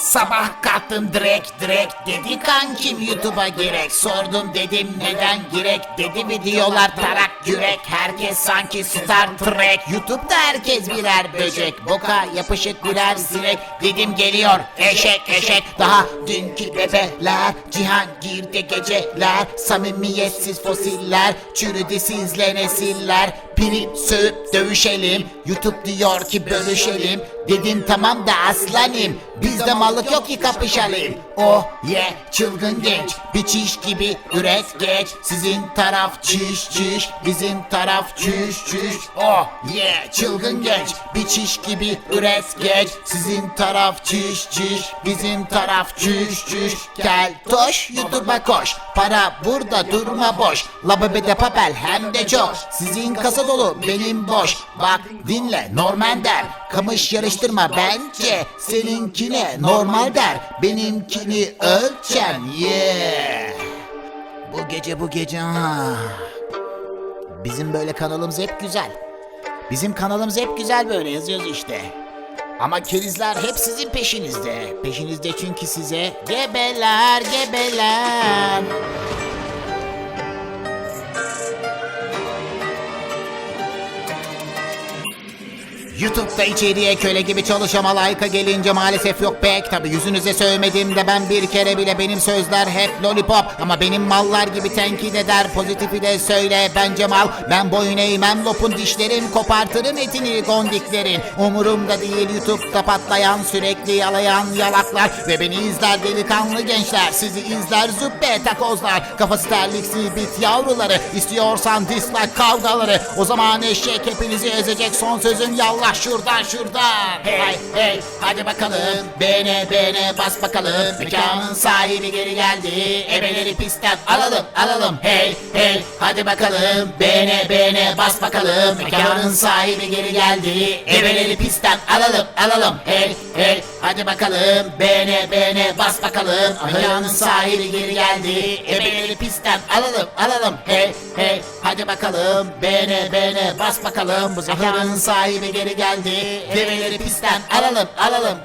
Sabah kalktım direkt direkt dedi kankim YouTube'a girek? Sordum dedim neden girek? Dedi videolar tarak yürek Herkes sanki Star Trek. YouTube'da herkes birer böcek Boka yapışık birer sinek dedim geliyor eşek eşek Daha dünkü bebeler Cihangir'de geceler Samimiyetsiz fosiller Çürüdü sizle nesiller Piri söğüp dövüşelim YouTube diyor ki bölüşelim. Dedim tamam da aslanım Bizde mallık yok ki kapışalım. Oh yeah çılgın genç Biçiş gibi üret geç. Sizin taraf çüş çüş Bizim taraf çüş çüş Oh yeah çılgın genç Biçiş gibi üret geç. Sizin taraf çüş çüş Bizim taraf çüş çüş Gel toş YouTube'a koş Para burada durma boş. Lababede papel hem de çok. Sizin kasa dolu benim boş Bak dinle Norman der Kamış yarıştırma bence Seninkine normal der Benimkini ölçen yeah Bu gece bu gece ah. Bizim böyle kanalımız hep güzel Bizim kanalımız hep güzel böyle yazıyoruz işte ama kerizler hep sizin peşinizde. Peşinizde çünkü size gebeler gebeler. YouTube'da içeriye köle gibi çalışama like'a gelince maalesef yok pek. Tabi yüzünüze sövmedim de ben bir kere bile benim sözler hep lollipop. Ama benim mallar gibi tenkit eder pozitifi de söyle. Bence mal Ben boyun eğmem lopun dişlerim kopartırım etini gondiklerin. Umurumda değil YouTube'da patlayan sürekli yalayan yalaklar. Ve beni izler delikanlı gençler sizi izler züppe takozlar. Kafası terliksi bit yavruları istiyorsan dislike kavgaları. O zaman eşek hepinizi ezecek son sözüm yallah şuradan şuradan Hey hey. hadi bakalım. Bene bene bas bakalım. Mekanın sahibi geri geldi. Ebeleri pistten alalım alalım. Hey hey. Hadi bakalım. Bene bene bas bakalım. Mekanın sahibi geri geldi. Ebeleri pistten alalım alalım. Hey hey. Hadi bakalım. Bene bene bas bakalım. Mekanın sahibi geri geldi. Ebeleri pistten alalım alalım. Hey hadi bakalım. Bene bene bas bakalım. Bu zekanın sahibi geri geldi. Develeri pistten alalım alalım